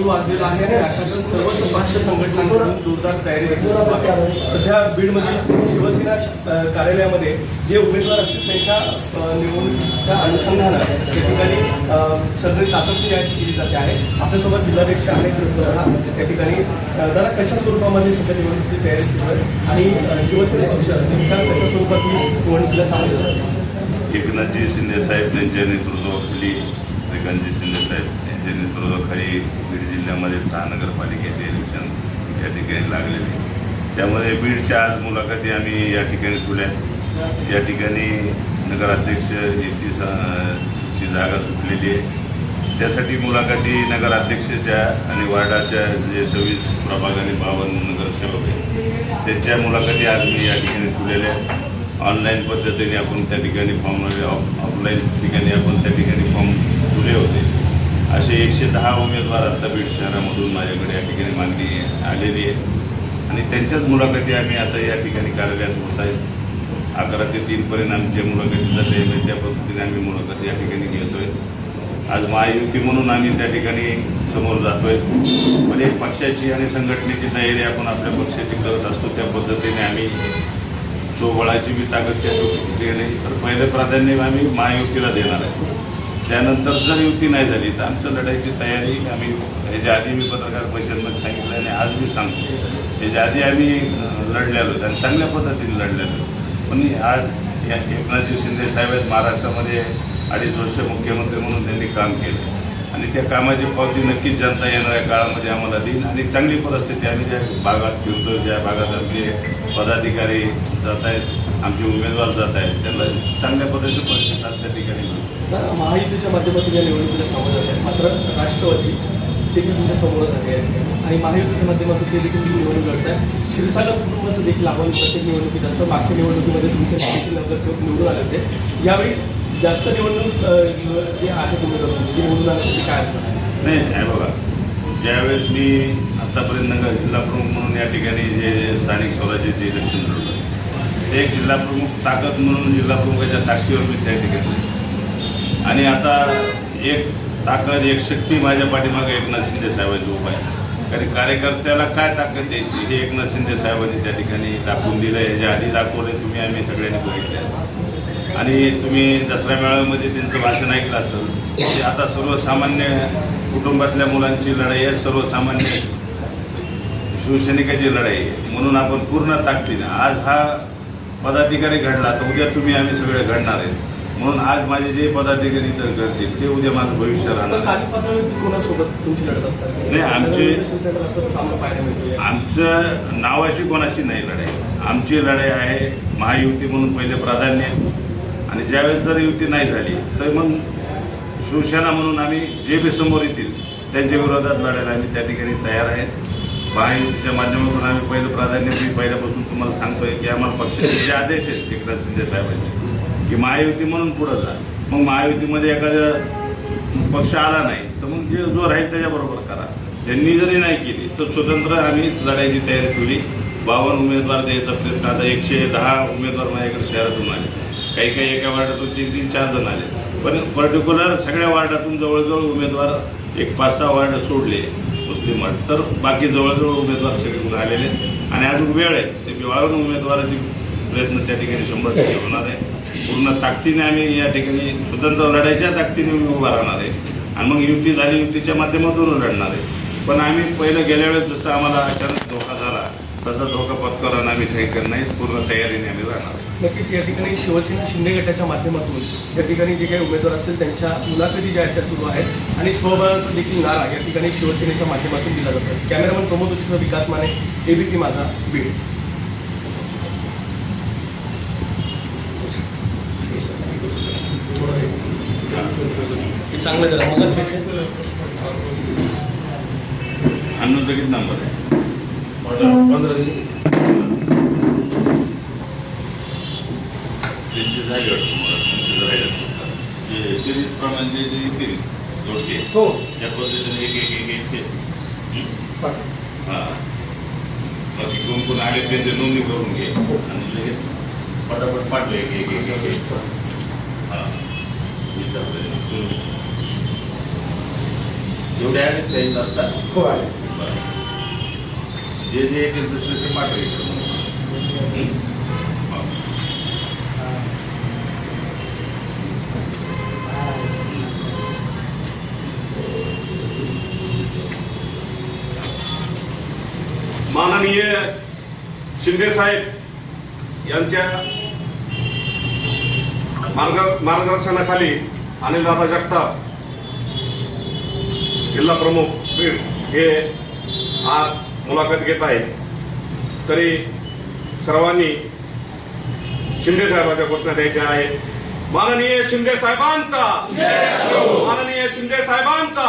वाजलेला आहे आणि अशातच सर्व पक्ष संघटनांकडून जोरदार तयारी सध्या बीडमध्ये शिवसेना कार्यालयामध्ये जे उमेदवार असतील त्यांच्या अ, निवडणुकीच्या अनुषंगानं त्या ठिकाणी अ, सगळी चाचपणी या केली जाते आहे. आपल्यासोबत जिल्हाध्यक्ष अनेक स्वतः त्या ठिकाणी जरा कशा स्वरूपामध्ये सध्या निवडणुकीची तयारी सुरू आहे? आणि शिवसेना पक्ष नेमका कशा स्वरूपात निवडणुकीला सामोरे जातो एकनाथजी शिंदे साहेब त्यांच्या नेतृत्वाखाली श्रीकांतजी शिंदे साहेब यांच्या नेतृत्वाखाली बीड जिल्ह्यामध्ये सहा नगरपालिकेचे इलेक्शन या ठिकाणी लागलेले त्यामध्ये बीडच्या आज मुलाखती आम्ही या ठिकाणी ठेवल्या या ठिकाणी नगराध्यक्ष ए सी ची जागा सुटलेली आहे. त्यासाठी मुलाखती नगराध्यक्षाच्या आणि वार्डाच्या जे सव्वीस प्रभाग आणि बावन्न नगरसेवक आहेत त्यांच्या मुलाखती आज मी या ठिकाणी ठेवलेल्या आहेत. ऑनलाईन पद्धतीने आपण त्या ठिकाणी फॉर्म ऑफ ऑफलाईन ठिकाणी आपण त्या ठिकाणी फॉर्म ठेवले होते. असे एकशे दहा उमेदवार आत्ता बीड शहरामधून माझ्याकडे या ठिकाणी मागणी आलेली आहे. आणि त्यांच्याच मुलाखती आम्ही आता या ठिकाणी कार्यालयात होत आहेत. अकरा ते तीनपर्यंत आमच्या मुलाखतीचा टाईम आहे म्हणजे त्या पद्धतीने आम्ही मुलाखत या ठिकाणी घेतोय. आज महायुती म्हणून आम्ही त्या ठिकाणी समोर जातोय. पण एक पक्षाची आणि संघटनेची तयारी आपण आपल्या पक्षाची करत असतो त्या पद्धतीने आम्ही स्वबळाची बी ताकद त्या पद्धतीने तर पहिलं प्राधान्य आम्ही महायुतीला देणार आहे. त्यानंतर जर युती नाही झाली तर आमच्या लढाईची तयारी आम्ही ह्याच्या आधी मी पत्रकार परिषदेमध्ये सांगितलं आणि आज मी सांगतो. ह्याच्या आधी आम्ही लढलेलो आणि चांगल्या पद्धतीने लढलेलो पण आज या एकनाथजी शिंदे साहेब आहेत महाराष्ट्रामध्ये अडीच वर्ष मुख्यमंत्री म्हणून त्यांनी काम केलं. आणि त्या कामाची पावती नक्कीच जनता येणाऱ्या काळामध्ये आम्हाला देईन आणि चांगली परिस्थिती आम्ही ज्या भागात फिरतो ज्या भागात आमचे पदाधिकारी जात आहेत आमचे उमेदवार जात आहेत त्यांना चांगल्या पद्धतीने परिस्थिती त्या ठिकाणी महायुतीच्या माध्यमातून या निवडणुकीला सामोरं जात आहे मात्र राष्ट्रवादी देखील तुमच्या समोरच झाले आहे. आणि महायुतीच्या माध्यमातून ते देखील तुम्ही निवडणूक आहे क्षीरसागर कुटुंबाचं देखील आव्हान प्रत्येक निवडणुकीत असतं. मागच्या निवडणुकीमध्ये तुमचे देखील नगरसेवक निवडून आले होते. यावेळी जास्त निवडणूक जे आहेत उमेदवार तुमचे, ते म्हणजे निवडून आल्यासाठी काय असणार नाही नाही बघा. ज्यावेळेस मी आत्तापर्यंत नगर जिल्हा प्रमुख म्हणून या ठिकाणी जे स्थानिक स्वराज्याचे इलेक्शन लढवलं ते एक जिल्हा प्रमुख ताकद म्हणून जिल्हा प्रमुखाच्या ताकदीवर मी त्या ठिकाणी आणि आता एक ताकद एक शक्ती माझ्या पाठीमागे एकनाथ शिंदे साहेबांची उभा आहे. कारण कार्यकर्त्याला काय ताकद द्यायची हे एकनाथ शिंदे साहेबांनी त्या ठिकाणी दाखवून दिलं आहे ज्या आधी दाखवले तुम्ही आम्ही सगळ्यांनी बघितले आणि तुम्ही दसरा मेळाव्यामध्ये त्यांचं भाषण ऐकलं असेल की आता सर्वसामान्य कुटुंबातल्या मुलांची लढाई आहे सर्वसामान्य शिवसैनिकाची लढाई आहे. म्हणून आपण पूर्ण ताकदीनं आज हा पदाधिकारी घडला तर उद्या तुम्ही आम्ही सगळे घडणार आहेत. म्हणून आज माझे जे पदाधिकारी तर घडतील ते उद्या माझं भविष्य राहणार. नाही, आमचे- आमचं नावाशी कोणाशी नाही लढाई. आमची लढाई आहे महायुती म्हणून पहिले प्राधान्य. आणि ज्यावेळेस जर युती नाही झाली तर मग शिवसेना म्हणून आम्ही जे बी समोर येतील त्यांच्या विरोधात लढायला आम्ही त्या ठिकाणी तयार आहेत. महायुतीच्या माध्यमातून आम्ही पहिलं प्राधान्य मी पहिल्यापासून तुम्हाला सांगतोय की आम्हाला पक्षाचे जे आदेश आहेत एकनाथ शिंदे साहेबांचे की महायुती म्हणून पुढं जा. मग महायुतीमध्ये एखादा पक्ष आला नाही तर मग जे जो राहील त्याच्याबरोबर करा. त्यांनी जरी नाही केली तर स्वतंत्र आम्ही लढायची तयारी केली बावन्न उमेदवार द्यायचा प्रयत्न आता एकशे दहा उमेदवार माझ्याकडे शहरातून आले. काही काही एका वार्डातून तीन तीन चार जण आले. पण पर्टिक्युलर सगळ्या वार्डातून जवळजवळ उमेदवार एक पाच सहा वार्ड सोडले मुस्लिम वार्ड. तर बाकी जवळजवळ उमेदवार सगळीकडून आलेले आहेत. आणि अजून वेळ आहे. ते बिवाळून उमेदवाराची प्रयत्न त्या ठिकाणी शंभर टक्के होणार आहे. पूर्ण ताकदीने आम्ही या ठिकाणी स्वतंत्र लढायच्या ताकदीने मी उभा राहणार आहे. आणि मग युती झाली युतीच्या माध्यमातून लढणार आहे. पण आम्ही पहिलं गेल्या वेळेस जसं आम्हाला अचानक धोका झाला तसा धोका पत्करून आम्ही ठेकर नाही. पूर्ण तयारीने आम्ही राहणार नक्कीच या ठिकाणी शिवसेना शिंदे गटाच्या माध्यमातून या ठिकाणी जे काही उमेदवार असतील त्यांच्या मुलाखती ज्या आहेत त्या सुरू आहेत. आणि स्वबळाचा देखील नारा या ठिकाणी शिवसेनेच्या माध्यमातून दिला जातो. Cameraman Pramod Vikas Mane ABP Majha Beed. हे चांगलं झालं मगच अन्नूचा किती नंबर आहे? त्यांचे झाले वाटतं मला त्यांचे राहिले जे सिरीज प्रमाणे जे जे येतील जोडके हो. त्या पद्धतीने एक एक एक एक ते हं? हां. बाकी कोण कोण आले त्यांची नोंदणी करून घे. आणि लगेच पटापट पाठवे एक एक एक एक हां. विचारतोय. एवढे आहेत काही चालतात हो आहे. जे जे पाठवे हं? हां. माननीय शिंदे साहेब यांच्या मार्ग मार्गदर्शनाखाली अनिलदादा जगताप जिल्हा प्रमुख बीड हे आज मुलाखत घेत आहेत. तरी सर्वांनी शिंदे साहेबांच्या घोषणा द्यायच्या आहेत. माननीय शिंदे साहेबांचा! माननीय शिंदे साहेबांचा!